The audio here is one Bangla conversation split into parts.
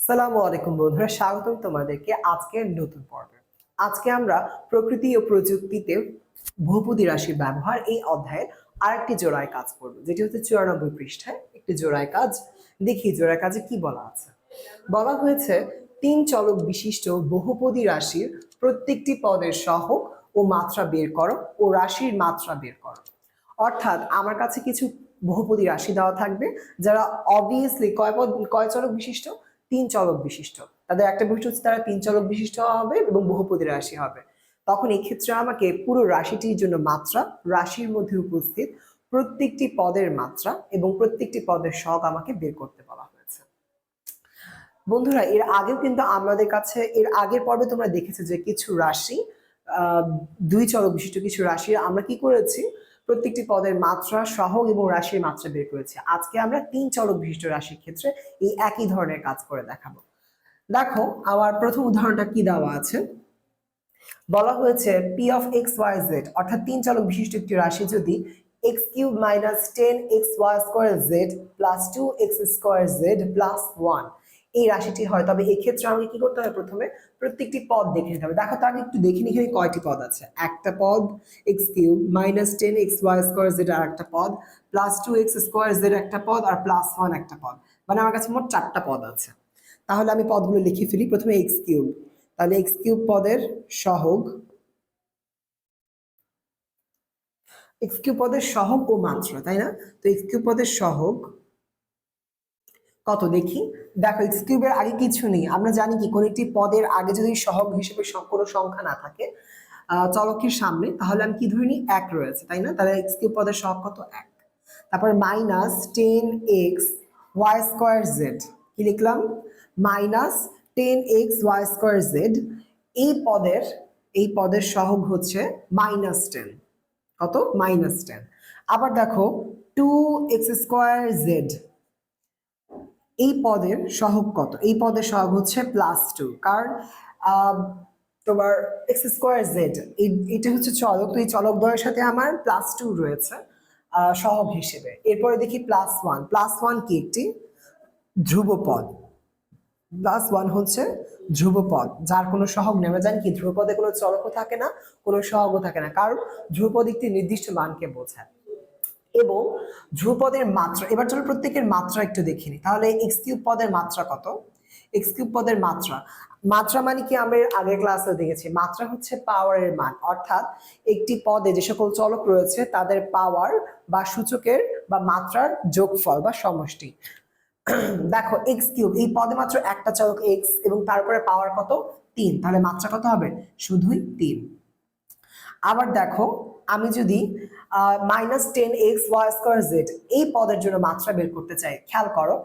সালামু আলাইকুম বন্ধুরা, স্বাগতম তোমাদেরকে আজকের নতুন পর্বে। আজকে আমরা প্রকৃতি ও প্রযুক্তিতে বহুপদী রাশির ব্যবহার এই অধ্যায়ের আরেকটি জোড়ায় কাজ করব। যেটি হচ্ছে চুরানব্বই পৃষ্ঠায় একটি জোড়ায় কাজ। দেখি জোড়ায় কাজে কি বলা আছে। বলা হয়েছে, তিন চলক বিশিষ্ট বহুপদী রাশির প্রত্যেকটি পদের সহগ ও মাত্রা বের করো ও রাশির মাত্রা বের করো। অর্থাৎ আমার কাছে কিছু বহুপদী রাশি দেওয়া থাকবে, যারা অবভিয়াসলি কয় পদ, কয় চলক বিশিষ্ট? তিন চলক বিশিষ্ট। তাদের একটা বৈশিষ্ট্য হচ্ছে তারা তিন চলক বিশিষ্ট হবে এবং বহুপদী রাশি হবে। তখন এই ক্ষেত্রে আমাকে পুরো রাশিটির জন্য মাত্রা, রাশির মধ্যে উপস্থিত প্রত্যেকটি পদের মাত্রা এবং প্রত্যেকটি পদের শখ আমাকে বের করতে বলা হয়েছে। বন্ধুরা, এর আগেও কিন্তু আমাদের কাছে, এর আগের পর্বে তোমরা দেখেছ যে কিছু রাশি দুই চলক বিশিষ্ট কিছু রাশি আমরা কি করেছি? প্রত্যেকটি পদের মাত্রা সহগ এবং রাশির মাত্রা বের করেছে। আজকে আমরা তিন চলক বিশিষ্ট রাশির ক্ষেত্রে এই একই ধরনের কাজ করে দেখাবো। দেখো, আমার প্রথম উদাহরণটা কি দেওয়া আছে? বলা হয়েছে P of x y z অর্থাৎ তিন চলক বিশিষ্ট একটি রাশি যদি x cube minus ten x y square z plus two x square z plus one এই রাশিটি হয়। তবে এক্ষেত্রে আমাকে কি করতে হবে? প্রথমে প্রত্যেকটি পদ দেখে নিতে হবে। দেখো তো আগে একটু দেখে এখানে কয়টি পদ আছে? একটা পদ x cube minus ten x y square z আর একটা পদ plus two x square z একটা পদ আর প্লাস ওয়ান একটা পদ। মানে আমার কাছে মোট চারটা পদ আছে। তাহলে আমি পদগুলো লিখে ফেলি। প্রথমে এক্স কিউব তাহলে এক্স কিউব পদের সহগ এক্স কিউব পদের সহগ ও মাত্রা, তাই না? তো এক্স কিউব পদের সহগ কত দেখি? দেখো এক্স কিউবের আগে কিছু নেই। আমরা জানি কি, কোন একটি পদের আগে যদি সহগ হিসেবে কোনো সংখ্যা না থাকে চলকের সামনে, তাহলে আমি কি ধরে নিই? এক রয়েছে, তাই না? তাহলে এক্স কিউব পদের সহগ কত? এক। তারপর minus ten x y square z কি লিখলাম? Minus ten x y square z এই পদের এই পদের সহগ হচ্ছে মাইনাস টেন কত? মাইনাস টেন আবার দেখো টু এক্স স্কোয়ার জেড এই পদের সহগ কত? এই পদের সহগ হচ্ছে প্লাস টু কারণ তোমার এক্স স্কোয়ার জেড এটা হচ্ছে চলক, তো এই চলক দ্বয়ের সাথে আমার প্লাস টু রয়েছে সহগ হিসেবে। এরপরে দেখি প্লাস ওয়ান প্লাস ওয়ান কি একটি? ধ্রুবপদ। প্লাস ওয়ান হচ্ছে ধ্রুবপদ, যার কোনো সহগ নেই আমরা জানি কি? ধ্রুবপদে কোনো চলকও থাকে না, কোনো সহগও থাকে না, কারণ ধ্রুবপদ একটি নির্দিষ্ট মানকে বোঝায়। এবং ধ্রুপদের মাত্রা, এবার চলো প্রত্যেকের মাত্রা একটু দেখিনি তাহলে এক্স কিউব পদের মাত্রা কত? এক্স কিউব পদের মাত্রা। মাত্রা মানে কি? আমরা আগের ক্লাসে দেখেছি। মাত্রা হচ্ছে পাওয়ারের মান। অর্থাৎ একটি পদে যে সকল চলক রয়েছে, তাদের পাওয়ার বা সূচকের বা মাত্রার যোগফল বা সমষ্টি। দেখো এক্স কিউব এই পদে মাত্র একটা চলক এক্স এবং তারপরে পাওয়ার কত? তিন। তাহলে মাত্রা কত হবে? শুধুই তিন। আবার দেখো, আমি যদি minus ten x y square z এই পদের জন্য মাত্রা বের করতে চাই, খেয়াল করো,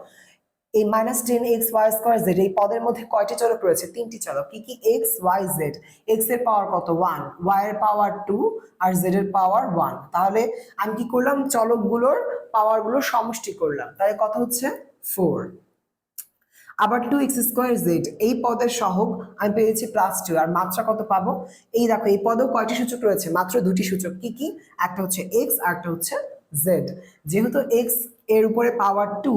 এই minus ten x y square z এই পদের মধ্যে কয়টি চলক রয়েছে? তিনটি চলক। কি কি এক্স ওয়াই জেড এক্সের পাওয়ার কত? ওয়ান ওয়াই এর পাওয়ার টু আর জেড এর পাওয়ার ওয়ান তাহলে আমি কি করলাম? চলকগুলোর পাওয়ারগুলোর সমষ্টি করলাম। তাহলে কত হচ্ছে? ফোর আবার টু এক্স স্কোয়ার জেড এই পদের সহগ আমি পেয়েছি প্লাস টু আর মাত্রা কত পাবো? এই দেখো, এই পদেও কয়টি সূচক রয়েছে? মাত্র দুটি সূচক। কি কি? একটা হচ্ছে এক্স আর একটা হচ্ছে জেড যেহেতু এক্সের উপরে পাওয়ার টু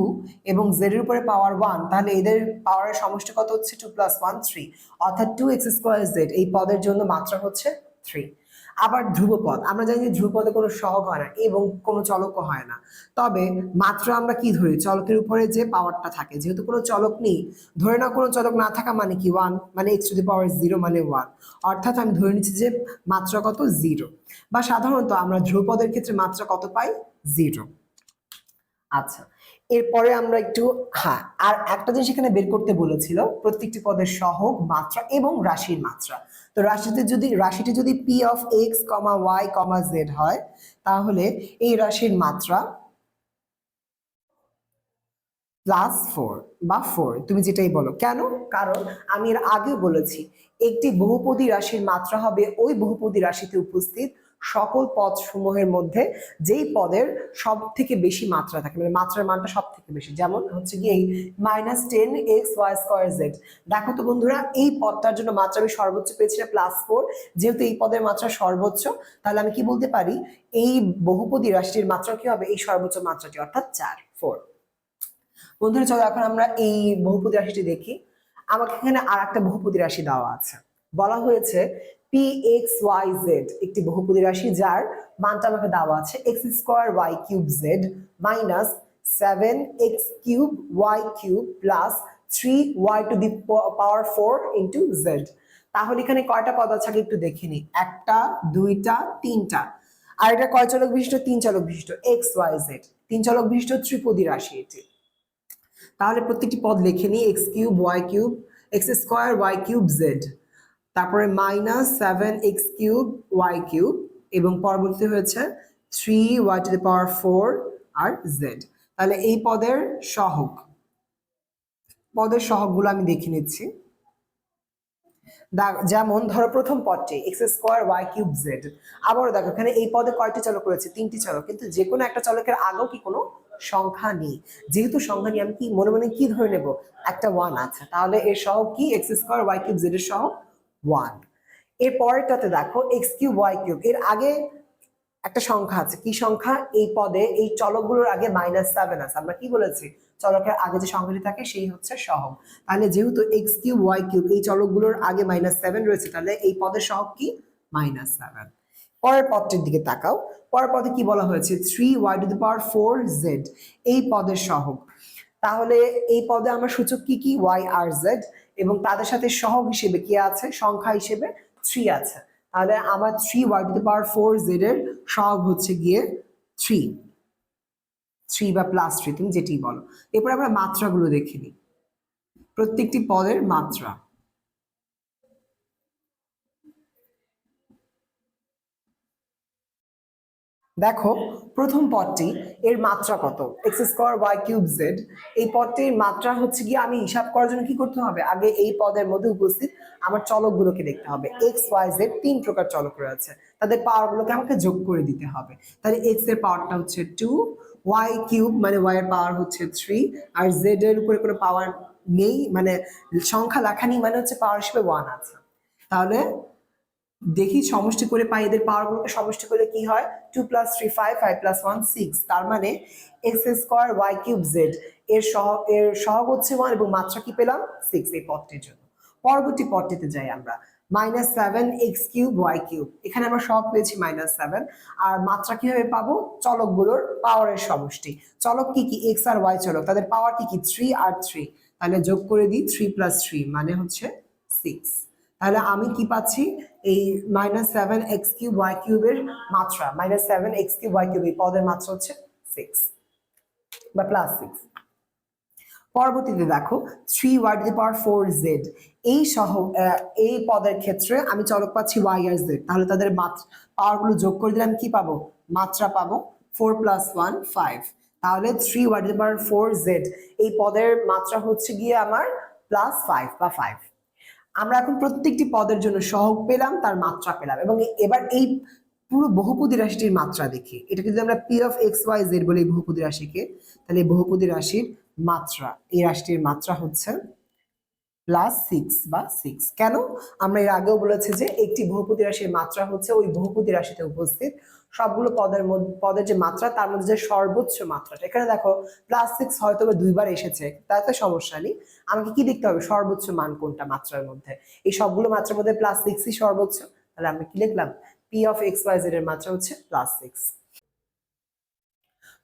এবং জেড এর উপরে পাওয়ার ওয়ান তাহলে এদের পাওয়ারের সমষ্টি কত হচ্ছে? টু প্লাস ওয়ান থ্রি অর্থাৎ টু এক্স স্কোয়ার জেড এই পদের জন্য মাত্রা হচ্ছে থ্রি আবার ধ্রুবপদ। আমরা জানি যে ধ্রুবপদে কোনো সহগ হয় না এবং কোনো চলকও হয় না। তবে মাত্র আমরা কি ধরি? চলকের উপরে যে পাওয়ারটা থাকে, যেহেতু কোনো চলক নেই, ধরে না কোনো চলক না থাকা মানে কি? ওয়ান মানে x to the power zero মানে ওয়ান অর্থাৎ আমি ধরে নিচ্ছি যে মাত্রা কত? জিরো বা সাধারণত আমরা ধ্রুবপদের ক্ষেত্রে মাত্রা কত পাই? জিরো আচ্ছা এরপরে আমরা একটু হ্যাঁ আর একটা জিনিস এখানে বের করতে বলেছিল, প্রত্যেকটি পদের সহগ, মাত্রা এবং রাশির মাত্রা। তো রাশিতে যদি রাশিটি যদি P of x comma y comma z হয়, তাহলে এই রাশির মাত্রা প্লাস ফোর বা ফোর তুমি যেটাই বলো। কেন? কারণ আমি এর আগে বলেছি, একটি বহুপদী রাশির মাত্রা হবে ওই বহুপদী রাশিতে উপস্থিত সকল পদ সমূহের মধ্যে যেই পদের সব থেকে বেশি মাত্রা থাকে মানে মাত্রার মানটা সব থেকে বেশি। যেমন হচ্ছে কি এই minus ten x y square z দেখো তো বন্ধুরা, এই পদটার জন্য মাত্রা আমি সর্বোচ্চ পেয়েছিলাম প্লাস ফোর যেহেতু এই পদের মাত্রা সর্বোচ্চ, তাহলে আমি কি বলতে পারি? এই বহুপদী রাশিটির মাত্রা কি হবে? এই সর্বোচ্চ মাত্রাটি, অর্থাৎ চার ফোর বন্ধুরা, চলো এখন আমরা এই বহুপদী রাশিটি দেখি। আমাকে এখানে আর একটা বহুপদী রাশি দেওয়া আছে। বলা হয়েছে পি এক্স ওয়াই জেড একটি বহুপদী রাশি যার মানটা আমাকে দেওয়া আছে x square y cube z minus seven x cube y cube plus three y to the power four into z তাহলে এখানে কয়টা পদ আছে আগে একটু দেখে নিই। একটা, দুইটা, তিনটা। আর এটা কয় চলক বিশিষ্ট? তিন চলক বিশিষ্ট। এক্স ওয়াই জেড তিন চলক বিশিষ্ট ত্রিপদী রাশি এটি। তাহলে প্রত্যেকটি পদ লিখে নিই। X cube y cube x square y cube z তারপরে minus seven x cube y cube এবং পরবর্তী হয়েছে three y to the power four R Z তাহলে এই পদের সহগ, পদের সহগগুলো আমি দেখে নিচ্ছি। যেমন ধরো প্রথম পদটি x square y cube z আবারও দেখো, এখানে এই পদে কয়টি চলক রয়েছে? তিনটি চলক, কিন্তু যে কোনো একটা চলকের আগেও কি কোনো সংখ্যা নেই। যেহেতু সংখ্যা নেই আমি কি, মনে মনে কি ধরে নেব? একটা ওয়ান আছে তাহলে এর সহ কি? X square y cube z এর সহ ওয়ানের পরেরটাতে দেখো এক্স কিউব ওয়াই কিউব। এর আগে একটা সংখ্যা আছে। কি সংখ্যা? এই পদে এই চলকগুলোর আগে মাইনাস সেভেন আছে। আমরা কি বলেছি? চলকের আগে যে সংখ্যাটি থাকে, সেই হচ্ছে সহগ। তাহলে যেহেতু এক্স কিউব ওয়াই কিউব এই চলকগুলোর আগে মাইনাস সেভেন রয়েছে, তাহলে এই পদের সহগ কি? মাইনাস সেভেন পরের পদটির দিকে তাকাও। পরের পদে কি বলা হয়েছে? Three y to the power four z এই পদের সহগ। তাহলে এই পদে আমার সূচক কি কি? ওয়াই আর জেড এবং তাদের সাথে সহগ হিসেবে কে আছে? সংখ্যা হিসেবে থ্রি আছে। তাহলে আমার three y to the power four z এর সহগ হচ্ছে গিয়ে থ্রি থ্রি বা প্লাস থ্রি তুমি যেটি বলো। এরপর আমরা মাত্রাগুলো দেখে নিই। প্রত্যেকটি পদের মাত্রা। দেখো, প্রথম পদটি এর মাত্রা কত? X square y cube z এই পদটির মাত্রা হচ্ছে গিয়ে আমি হিসাব করার জন্য কি করতে হবে? আগে এই পদের মধ্যে উপস্থিত আমার চলকগুলোকে দেখতে হবে। এক্স ওয়াই জেড তিন প্রকার চলক রয়েছে। তাদের পাওয়ারগুলোকে আমাকে যোগ করে দিতে হবে। তাহলে এক্সের পাওয়ারটা হচ্ছে টু ওয়াই কিউব মানে ওয়াই এর পাওয়ার হচ্ছে থ্রি আর জেড এর উপরে কোনো পাওয়ার নেই মানে সংখ্যা লেখা নেই মানে হচ্ছে পাওয়ার হিসেবে ওয়ান আছে। তাহলে দেখি সমষ্টি করে পাই এদের পাওয়ারগুলোকে সমষ্টি করলে কি হয়? Two plus three five five plus one six তার মানে x square y cube z এর সহ, এর সহগ হচ্ছে ওয়ান এবং মাত্রা কি পেলাম? সিক্স এই পদটির জন্য। পরবর্তী পদটিতে যাই আমরা। Minus seven x cube y cube এখানে আমরা সহগ পেয়েছি মাইনাস সেভেন আর মাত্রা কীভাবে পাবো? চলকগুলোর পাওয়ারের সমষ্টি। চলক কি কি? এক্স আর ওয়াই চলক। তাদের পাওয়ার কি কি? থ্রি আর থ্রি তাহলে যোগ করে দিই থ্রি প্লাস থ্রি মানে হচ্ছে সিক্স তাহলে আমি কি পাচ্ছি? এই minus seven x cube y কিউবের মাত্রা। Minus seven x cube y cube এই পদের মাত্রা হচ্ছে সিক্স বা প্লাস সিক্স পরবর্তীতে দেখো three y to the power four z এই সহ এই পদের ক্ষেত্রে আমি চলক পাচ্ছি ওয়াই আর জেড তাহলে তাদের মাত্রা, পাওয়ারগুলো যোগ করে দিলে আমি কি পাবো? মাত্রা পাবো ফোর প্লাস ওয়ান ফাইভ তাহলে three y to the power four z এই পদের মাত্রা হচ্ছে গিয়ে আমার প্লাস ফাইভ বা ফাইভ আমরা এখন প্রত্যেকটি পদের জন্য সহগ পেলাম, তার মাত্রা পেলাম এবং এবার এই পুরো বহুপদী রাশিটির মাত্রা দেখি। এটাকে যদি আমরা P of x y z বলি এই বহুপদী রাশিকে, তাহলে এই বহুপদী রাশির মাত্রা, এই রাশিটির মাত্রা হচ্ছে প্লাস সিক্স বা সিক্স কেন? আমরা এর আগেও বলেছি যে একটি বহুপদী রাশির মাত্রা হচ্ছে ওই বহুপদী রাশিতে উপস্থিত সবগুলো পদের মধ্যে পদের যে মাত্রা, তার মধ্যে যে সর্বোচ্চ মাত্রাটা। এখানে দেখো প্লাস সিক্স হয়তো দুইবার এসেছে, তাতে সমস্যা নেই। আমাকে কি দেখতে হবে? সর্বোচ্চ মান কোনটা মাত্রার মধ্যে? এই সবগুলো মাত্রার মধ্যে প্লাস সিক্সই সর্বোচ্চ? তাহলে আমি কি লিখলাম? P of x y z এর মাত্রা হচ্ছে প্লাস সিক্স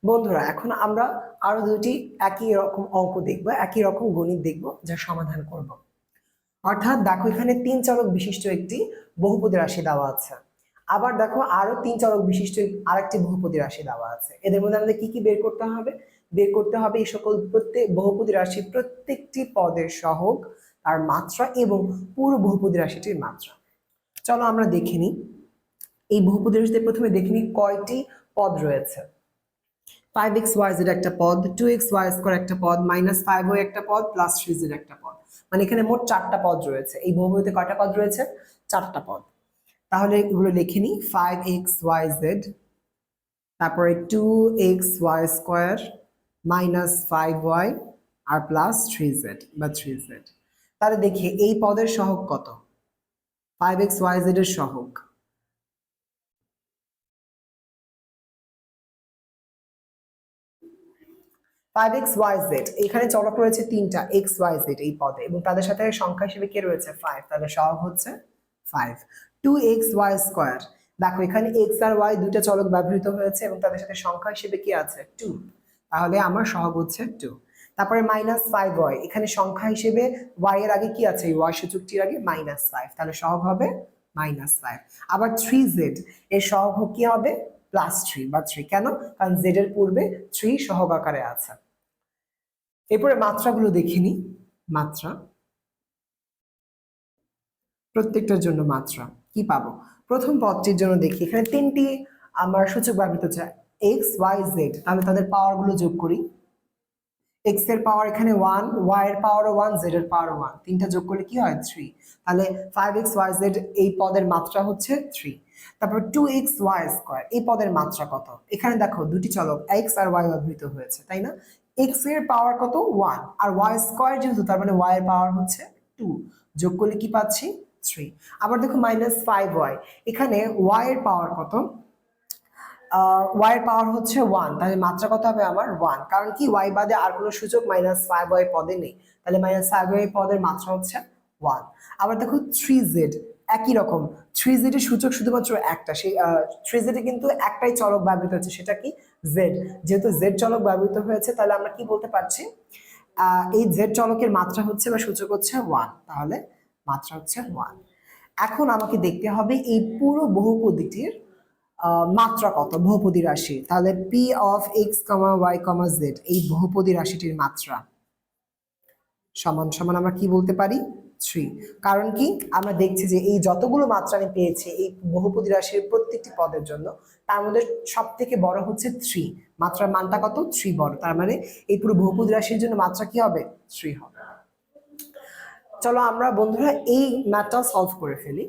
বন্ধুরা, এখন আমরা আরও দুটি একই রকম অঙ্ক দেখব, একই রকম গণিত দেখব, যা সমাধান করব। অর্থাৎ দেখো, এখানে তিন চলক বিশিষ্ট একটি বহুপদী রাশি দেওয়া আছে। আবার দেখো আরও তিন চরক বিশিষ্ট আরেকটি বহুপতি রাশি দেওয়া আছে। এদের মধ্যে আমাদের কি কি বের করতে হবে? বের করতে হবে এই সকল প্রত্যেক বহুপতি রাশির প্রত্যেকটি পদের সহগ, তার মাত্রা এবং পুরো বহুপতি রাশিটির মাত্রা। চলো আমরা দেখে নিই। এই বহুপতি রাশিতে প্রথমে দেখে নিই কয়টি পদ রয়েছে। ফাইভ এক্স ওয়াই জেড একটা পদ টু এক্স ওয়াই স্কোয়ার একটা পদ মাইনাস ফাইভ ওয়াই একটা পদ প্লাস থ্রি জেড একটা পদ। মানে এখানে মোট চারটা পদ রয়েছে। এই বহুপদীতে কয়টা পদ রয়েছে? চারটা পদ। তাহলে এগুলো লিখে নিই ফাইভ এক্স ওয়াই জেড তারপরে two x y square minus five y আর প্লাস থ্রি জেড বা থ্রি জেড তাহলে দেখি, এই পদের সহগ কত? ফাইভ এক্স ওয়াই জেড এর সহগ। ফাইভ এক্স ওয়াই জেড এখানে চলক রয়েছে তিনটা এক্স ওয়াই জেড এই পদে, এবং তাদের সাথে সংখ্যা হিসেবে কে রয়েছে? ফাইভ তাহলে সহগ হচ্ছে five two x y square দেখো, এখানে এক্স আর ওয়াই দুইটা চলক ব্যবহৃত হয়েছে এবং তাদের সাথে সংখ্যা হিসেবে কি আছে? টু তাহলে আমার সহগ হচ্ছে টু তারপরে মাইনাস ফাইভ ওয়াই এখানে সংখ্যা হিসেবে ওয়াই এর আগে কি আছে? এই ওয়াই সূচকটির আগে মাইনাস ফাইভ তাহলে সহগ হবে মাইনাস ফাইভ আবার থ্রি জেড এর সহগ কি হবে? প্লাস থ্রি বা থ্রি কেন? কারণ জেড এর পূর্বে থ্রি সহগ আকারে আছে। এরপরে মাত্রাগুলো দেখিনি মাত্রা। প্রত্যেকটার জন্য মাত্রা। কি পাবো? প্রথম পদটির জন্য দেখি। এখানে তিনটি আমার সূচক ব্যবহৃত হচ্ছে এক্স ওয়াই জেড তাহলে তাদের পাওয়ারগুলো যোগ করি। এক্সের পাওয়ার এখানে ওয়ান ওয়াই এর পাওয়ার ওয়ান জেড এর পাওয়ার ওয়ান তিনটা যোগ করলে কি হয়? থ্রি তাহলে ফাইভ এক্স ওয়াই জেড এই পদের মাত্রা হচ্ছে থ্রি তারপর টু এক্স ওয়াই স্কোয়ার এই পদের মাত্রা কত? এখানে দেখো, দুটি চলক এক্স আর ওয়াই ব্যবহৃত হয়েছে, তাই না? এক্সের পাওয়ার কত? ওয়ান আর ওয়াই স্কোয়ার যেহেতু, তার মানে ওয়াই এর পাওয়ার হচ্ছে টু যোগ করলে কি পাচ্ছি? থ্রি আবার দেখো মাইনাস ফাইভ ওয়াই এখানে ওয়াই এর পাওয়ার কত? ওয়াই পাওয়ার হচ্ছে ওয়ান তাহলে মাত্রা কত হবে আমার ওয়ান কারণ কি? ওয়াই বাদে আর কোনো সুযোগ মাইনাস ফাইভ ওয়াই পদে নেই। তাহলে মাইনাস ফাইভ ওয়াই পদের মাত্রা হচ্ছে ওয়ান আবার দেখো থ্রি জেড একই রকম। থ্রি জেডের সূচক শুধুমাত্র একটা। সেই থ্রি জেডে কিন্তু একটাই চলক ব্যবহৃত হচ্ছে। সেটা কি? জেড যেহেতু জেড চলক ব্যবহৃত হয়েছে, তাহলে আমরা কি বলতে পারছি? এই জেড চলকের মাত্রা হচ্ছে বা সূচক হচ্ছে ওয়ান তাহলে মাত্রা হচ্ছে ওয়ান এখন আমাকে দেখতে হবে এই পুরো বহুপদীটির মাত্রা কত? বহুপদী রাশি তাহলে P of x comma y comma z এই বহুপদী রাশিটির মাত্রা। সমান সমান আমরা কি বলতে পারি? থ্রি কারণ কি? আমরা দেখছি যে এই যতগুলো মাত্রা আমি পেয়েছি এই বহুপদী রাশির প্রত্যেকটি পদের জন্য, তার মধ্যে সব থেকে বড় হচ্ছে থ্রি মাত্রার মানটা কত? থ্রি বড়। তার মানে এই পুরো বহুপদী রাশির জন্য মাত্রা কি হবে? থ্রি হবে। চলো আমরা বন্ধুরা এই ম্যাথটা সলভ করে ফেলি।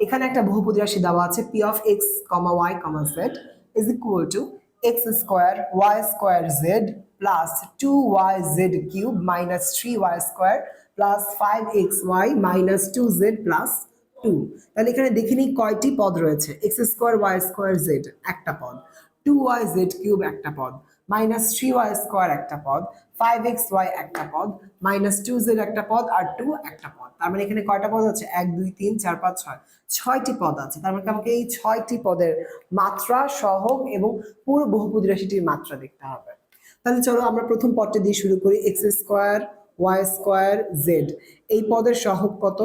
এখানে একটা বহুপদী রাশি দেওয়া আছে P of x comma y comma z is equal to x square y square z plus two y z cube minus three y square plus five x y minus two z plus two তাহলে এখানে দেখে নিই কয়টি পদ রয়েছে। X square y square z একটা পদ। টু ওয়াই জেড কিউব একটা পদ। মাইনাস থ্রি ওয়াই স্কোয়ার একটা পদ ফাইভ এক্স ওয়াই একটা পদ মাইনাস টু জেড একটা পদ, আর টু একটা পদ। তার মানে এখানে কয়টা পদ আছে? এক, দুই, তিন, চার, পাঁচ, ছয়। ছয়টি পদ আছে। তার মানে আমাকে এই ছয়টি পদের মাত্রা, সহগ এবং পুরো বহুপদী রাশিটির মাত্রা দেখতে হবে। তাহলে চলো আমরা প্রথম পদটি দিয়ে শুরু করি x square y square z এই পদের সহগ কত?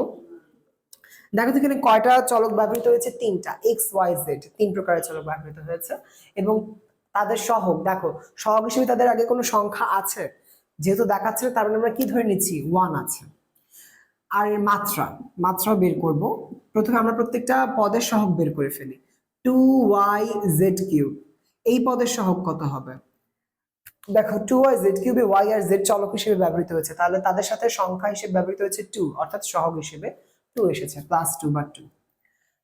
দেখো এখানে কয়টা চলক ব্যবহৃত হয়েছে? তিনটা এক্স ওয়াই জেড তিন প্রকারের চলক ব্যবহৃত হয়েছে। এবং তাদের সহগ। দেখো, সহগ হিসেবে তাদের আগে কোনো সংখ্যা আছে? যেহেতু দেখাচ্ছে, তার মানে আমরা কি ধরে নিচ্ছি? ওয়ান আছে। আর এর মাত্রা মাত্রা বের করব। প্রথমে আমরা প্রত্যেকটা পদের সহগ বের করে ফেলি। টু ওয়াই জেড কিউব এই পদের সহগ কত হবে? দেখো টু ওয়াই জেড কিউবে ওয়াই আর জেড চলক হিসেবে ব্যবহৃত হয়েছে। তাহলে তাদের সাথে সংখ্যা হিসেবে ব্যবহৃত হয়েছে টু অর্থাৎ সহগ হিসেবে টু এসেছে প্লাস টু বা টু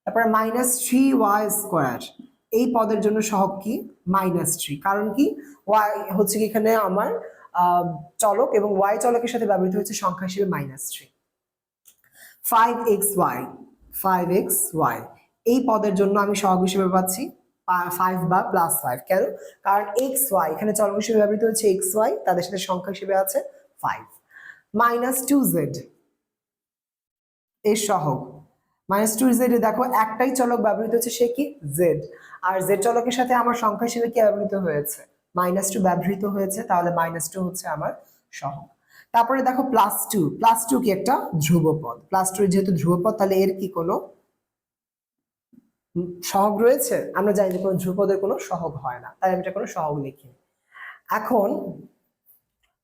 তারপরে মাইনাস থ্রি ওয়াই স্কোয়ার এই পদের জন্য সহগ কি? মাইনাস থ্রি কারণ কি? ওয়াই হচ্ছে কি এখানে আমার চলক এবং ওয়াই চলকের সাথে ব্যবহৃত হয়েছে সংখ্যা হিসেবে minus three five x y five x y এই পদের জন্য আমি সহগ হিসেবে পাচ্ছি ফাইভ বা প্লাস ফাইভ কেন? কারণ এক্স ওয়াই এখানে চলক হিসেবে ব্যবহৃত হচ্ছে এক্স ওয়াই তাদের সাথে সংখ্যা হিসেবে আছে ফাইভ মাইনাস টু জেড এর সহগ। মাইনাস টু জেড দেখো একটাই চলক ব্যবহৃত হচ্ছে, সে কি? জেড আর জেড চলকের সাথে আমার সংখ্যা হিসেবে কি ব্যবহৃত হয়েছে? মাইনাস টু ব্যবহৃত হয়েছে, তাহলে মাইনাস টু হচ্ছে আমার সহগ। তারপরে দেখো প্লাস টু প্লাস টু কি একটা ধ্রুবপদ। প্লাস টু যেহেতু ধ্রুবপদ, তাহলে এর কি কোনো সহগ রয়েছে? আমরা জানি যে কোনো ধ্রুপদের কোনো সহগ হয় না, তাই আমি এটা কোনো সহগ লিখি এখন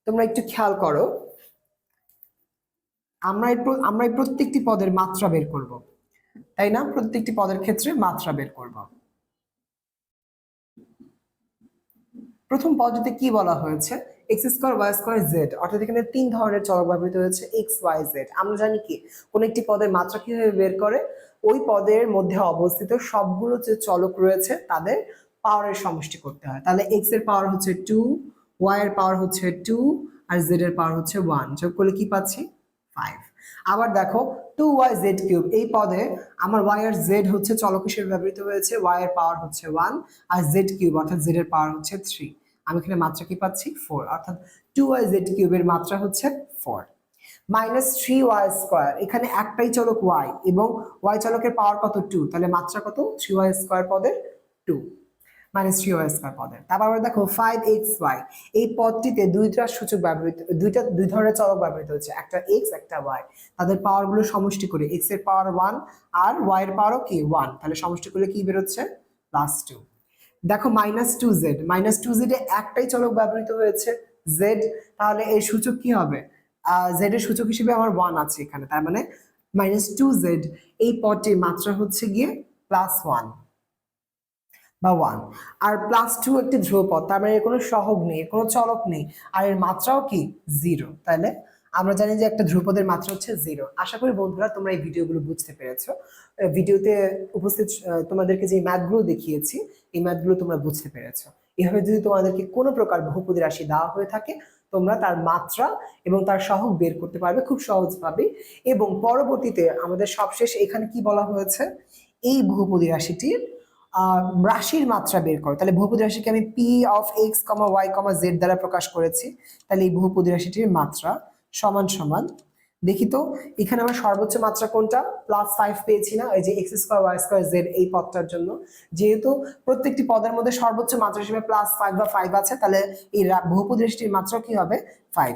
তোমরা একটু খেয়াল করো, আমরা আমরা এই প্রত্যেকটি পদের মাত্রা বের করব। তাই না? প্রত্যেকটি পদের ক্ষেত্রে মাত্রা বের করব। প্রথম পদ্ধতিতে কি বলা হয়েছে? X square y square z অর্থাৎ এখানে তিন ধরনের চলক ব্যবহৃত হয়েছে এক্স ওয়াই জেড আমরা জানি কি? কোন একটি পদের মাত্রা কীভাবে বের করে? ওই পদের মধ্যে অবস্থিত সবগুলো যে চলক রয়েছে, তাদের পাওয়ারের সমষ্টি করতে হয়। তাহলে এক্সের পাওয়ার হচ্ছে টু ওয়াই এর পাওয়ার হচ্ছে টু আর জেড এর পাওয়ার হচ্ছে ওয়ান যোগ করলে কি পাচ্ছি? ফাইভ আবার দেখো টু ওয়াই জেড কিউব এই পদে আমার ওয়াই আর জেড হচ্ছে চলক হিসেবে ব্যবহৃত হয়েছে ওয়াই এর পাওয়ার হচ্ছে ওয়ান আর জেড কিউব অর্থাৎ জেড এর পাওয়ার হচ্ছে থ্রি আমি এখানে মাত্রা কি পাচ্ছি? ফোর অর্থাৎ টু ওয়াই জেড কিউবের মাত্রা হচ্ছে four minus three y square এখানে একটাই চলক ওয়াই এবং ওয়াই চলকের পাওয়ার কত টু তাহলে মাত্রা কত? থ্রি ওয়াই স্কোয়ার পদের টু মাইনাস থ্রি ওয়াই পদের। তারপর দেখো ফাইভ এক্স ওয়াই এই পদটিতে দুইটা সূচক ব্যবহৃত, দুইটা, দুই ধরনের চলক ব্যবহৃত হচ্ছে, একটা এক্স একটা ওয়াই তাদের পাওয়ারগুলো সমষ্টি করে এক্সের পাওয়ার ওয়ান আর ওয়াই এর পাওয়ারও কি? ওয়ান তাহলে সমষ্টি করলে কি বেরোচ্ছে? প্লাস টু দেখো minus two z minus two জেডে একটাই চলক ব্যবহৃত হয়েছে জেড তাহলে এর সূচক কি হবে? জেড এর সূচক হিসেবে আমার ওয়ান আছে এখানে, তার মানে মাইনাস টু জেড এই পদটির মাত্রা হচ্ছে গিয়ে প্লাস ওয়ান বা ওয়ান আর প্লাস টু একটি ধ্রুবপদ, তার মানে এর কোনো সহগ নেই, এর কোনো চলক নেই। আর এর মাত্রাও কি? জিরো তাহলে আমরা জানি যে একটা ধ্রুপদের মাত্রা হচ্ছে জিরো আশা করি বন্ধুরা তোমরা এই ভিডিওগুলো বুঝতে পেরেছ। ভিডিওতে উপস্থিত তোমাদেরকে যে ম্যাথগুলো দেখিয়েছি, এই ম্যাথগুলো তোমরা বুঝতে পেরেছ। এভাবে যদি তোমাদেরকে কোনো প্রকার বহুপদী রাশি দেওয়া হয়ে থাকে, তোমরা তার মাত্রা এবং তার সহগ বের করতে পারবে খুব সহজভাবে এবং পরবর্তীতে আমাদের সবশেষ এখানে কি বলা হয়েছে? এই বহুপদী রাশিটির রাশির মাত্রা বের করো। তাহলে বহুপদী রাশিকে আমি P of x comma y comma z দ্বারা প্রকাশ করেছি। তাহলে এই বহুপদী রাশিটির মাত্রা সমান সমান। দেখি তো, এখানে আমার সর্বোচ্চ মাত্রা কোনটা? প্লাস ফাইভ পেয়েছি না ওই যে x square y square z এই পদটার জন্য। যেহেতু প্রত্যেকটি পদের মধ্যে সর্বোচ্চ মাত্রা হিসেবে প্লাস ফাইভ বা ফাইভ আছে, তাহলে এই বহুপদী রাশিটির মাত্রা কি হবে? ফাইভ